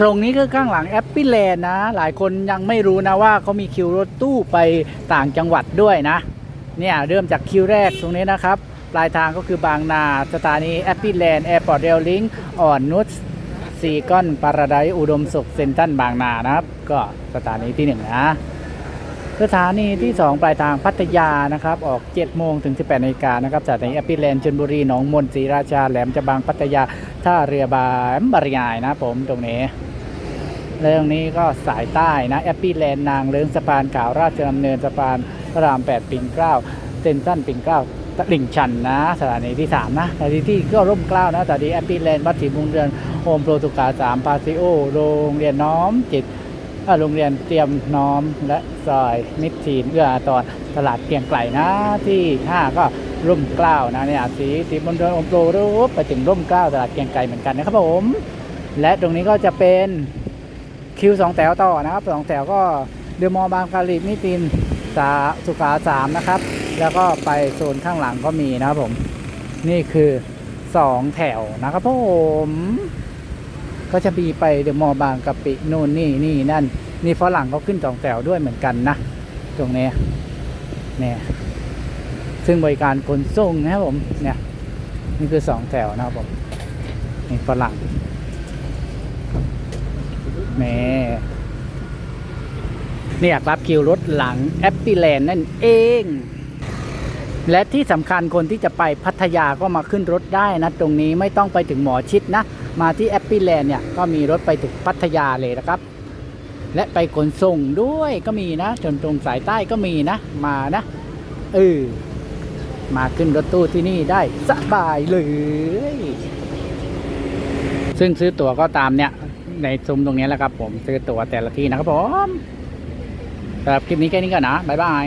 ตรงนี้คือข้างหลังแอปปี้แลนนะ หลายคนยังไม่รู้นะว่าเขามีคิวรถตู้ไปต่างจังหวัดด้วยนะ เนี่ยเริ่มจากคิวแรกตรงนี้นะครับ ปลายทางก็คือบางนาสถานีแอปปี้แลนแอร์พอร์ตเรลลิงอ่อนนุชซีก้อนปาราไดอุดมสุขเซนตันบางนานะครับ ก็สถานีที่หนึ่งนะ สถานีที่ 2 ปลายทางพัทยานะครับ ออก 7 โมงถึง 18นาฬิกานะครับจากสถานีแอปปี้แลนด์ชลบุรีหนองมนศรีราชาแหลมฉบังพัทยาท่าเรือบามบริยายนะผมตรงนี้ เรื่องนี้ก็สายใต้นะแอปปี้แลนด์นางเลิ้งสะพานขาวราชดำเนินสะพานพระราม 8 ปิ่นเกล้าเซนตันปิ่นเกล้าตลิ่งชันนะสถานีที่ 3 นะสถานีที่ก็ร่มเกล้านะสถานีแอปปี้แลนด์วัดศรีมุงเรือนโฮมโปรตุกาสามพาซิโอโรงเรียนน้อมจิต โรงเรียนเตรียมน้อมและซอยมิตรทีนเอื้ออาทรตลาดเกียงไกลนะที่5ก็ร่มเกล้านะเนี่ยสีสีบนเรือนอมโปรรูปไปถึงร่มเกล้าตลาดเกียงไกลเหมือนกันนะครับผม และตรงนี้ก็จะเป็นคิวสองแถวต่อนะครับสองแถวก็เดอมอบางกะลีมิตรินสาสุขาสามนะครับ แล้วก็ไปโซนข้างหลังก็มีนะครับผม นี่คือสองแถวนะครับผม ก็จะมีไปเดอะมอลล์บางกะปินู่นนี่นี่นั่น นี่ฝรั่งเขาขึ้นสองแถวด้วยเหมือนกันนะ ตรงนี้เนี่ยซึ่งบริการขนส่งนะครับผมเนี่ยนี่คือสองแถวนะครับผมนี่ฝรั่งนี่นี่อยากรับคิวรถหลังแอปปี้แลนด์นั่นเอง และที่สำคัญคนที่จะไปพัทยาก็มาขึ้นรถได้นะ ตรงนี้ไม่ต้องไปถึงหมอชิดนะ มาที่แอปปี้แลนด์เนี่ยก็มีรถไปถึงพัทยาเลยนะครับ และไปขนส่งด้วยก็มีนะจนตรงสายใต้ก็มีนะ มานะเออมาขึ้นรถตู้ที่นี่ได้สบายเลย ซึ่งซื้อตั๋วก็ตามเนี่ย ในซุ้มตรงนี้แหละครับผมซื้อตั๋วแต่ละที่นะครับผมสำหรับคลิปนี้แค่นี้ก่อนนะบ๊ายบาย